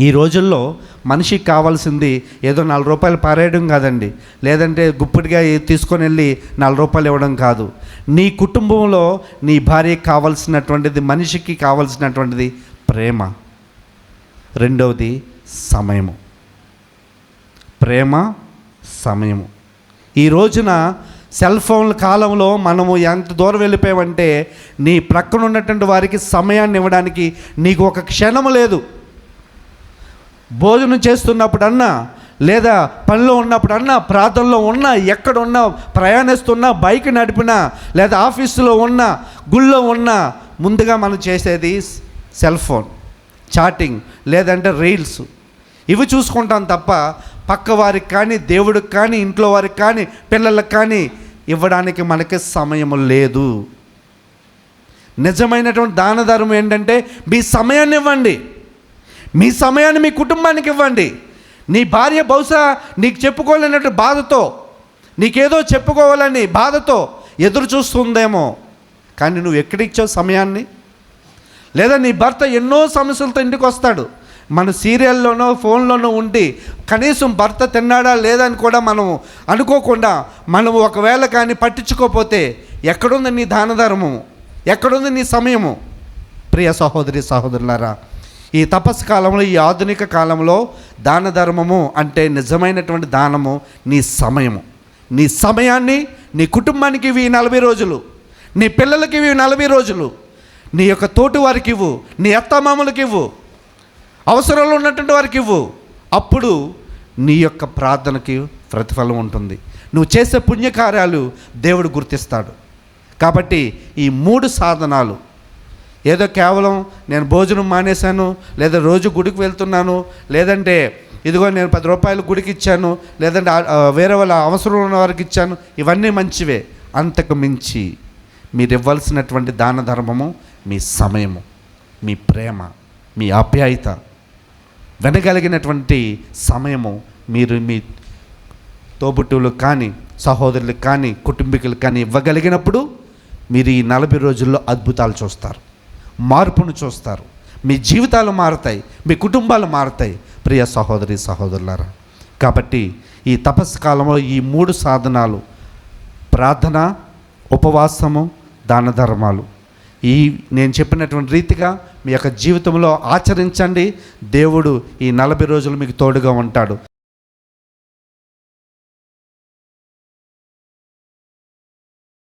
ఈ రోజుల్లో మనిషికి కావాల్సింది ఏదో నాలుగు రూపాయలు పారేయడం కాదండి. లేదంటే గుప్పిడిగా తీసుకొని వెళ్ళి నాలుగు రూపాయలు ఇవ్వడం కాదు. నీ కుటుంబంలో నీ భార్యకి కావాల్సినటువంటిది మనిషికి కావాల్సినటువంటిది ప్రేమ. రెండవది సమయము. ప్రేమ సమయము. ఈ రోజున సెల్ ఫోన్ల కాలంలో మనము ఎంత దూరం వెళ్ళిపోయామంటే నీ ప్రక్కన ఉన్నటువంటి వారికి సమయాన్ని ఇవ్వడానికి నీకు ఒక క్షణము లేదు. భోజనం చేస్తున్నప్పుడన్నా లేదా పనిలో ఉన్నప్పుడన్నా ప్రాంతంలో ఉన్నా ఎక్కడున్నా ప్రయాణిస్తున్నా బైక్ నడిపినా లేదా ఆఫీసులో ఉన్నా గుళ్ళో ఉన్నా ముందుగా మనం చేసేది సెల్ ఫోన్ చాటింగ్ లేదంటే రీల్స్. ఇవి చూసుకుంటాం తప్ప పక్క వారికి కానీ దేవుడికి కానీ ఇంట్లో వారికి కానీ పిల్లలకు కానీ ఇవ్వడానికి మనకి సమయం లేదు. నిజమైనటువంటి దాన ధర్మం ఏంటంటే మీ సమయాన్ని ఇవ్వండి మీ సమయాన్ని మీ కుటుంబానికి ఇవ్వండి. నీ భార్య బహుశా నీకు చెప్పుకోలేనట్టు బాధతో నీకేదో చెప్పుకోవాలని బాధతో ఎదురు చూస్తుందేమో. కానీ నువ్వు ఎక్కడిచ్చావు సమయాన్ని? లేదా నీ భర్త ఎన్నో సమస్యలతో ఇంటికి వస్తాడు. మన సీరియల్లోనో ఫోన్లోనో ఉండి కనీసం భర్త తిన్నాడా లేదని కూడా మనం అనుకోకుండా మనం ఒకవేళ కానీ పట్టించుకోపోతే ఎక్కడుంది నీ దానధర్మము? ఎక్కడుంది నీ సమయము? ప్రియ సహోదరి సహోదరులారా ఈ తపస్సు కాలంలో ఈ ఆధునిక కాలంలో దాన ధర్మము అంటే నిజమైనటువంటి దానము నీ సమయము. నీ సమయాన్ని నీ కుటుంబానికి ఇవి నలభై రోజులు. నీ పిల్లలకి ఇవి నలభై రోజులు. నీ యొక్క తోటి వారికి ఇవ్వు. నీ అత్తమామలకి ఇవ్వు. అవసరంలో ఉన్నటువంటి వారికి ఇవ్వు. అప్పుడు నీ యొక్క ప్రార్థనకి ప్రతిఫలం ఉంటుంది. నువ్వు చేసే పుణ్యకార్యాలు దేవుడు గుర్తిస్తాడు. కాబట్టి ఈ మూడు సాధనాలు ఏదో కేవలం నేను భోజనం మానేశాను లేదా రోజు గుడికి వెళ్తున్నాను లేదంటే ఇదిగో నేను పది రూపాయలు గుడికి ఇచ్చాను లేదంటే వేరే వాళ్ళ అవసరం ఉన్న వారికి ఇచ్చాను ఇవన్నీ మంచివే. అంతకు మించి మీరు ఇవ్వాల్సినటువంటి దాన ధర్మము మీ సమయము మీ ప్రేమ మీ ఆప్యాయత వినగలిగినటువంటి సమయము మీరు మీ తోబుట్టువులకు కానీ సహోదరులకు కానీ కుటుంబీకులకు కానీ ఇవ్వగలిగినప్పుడు మీరు ఈ నలభై రోజుల్లో అద్భుతాలు చూస్తారు. మార్పును చూస్తారు. మీ జీవితాలు మారుతాయి మీ కుటుంబాలు మారుతాయి. ప్రియ సహోదరి సహోదరులారా కాబట్టి ఈ తపస్సు కాలంలో ఈ మూడు సాధనాలు ప్రార్థన ఉపవాసము దాన ధర్మాలు. ఈ నేను చెప్పినటువంటి రీతిగా మీ యొక్క జీవితంలో ఆచరించండి. దేవుడు ఈ నలభై రోజులు మీకు తోడుగా ఉంటాడు.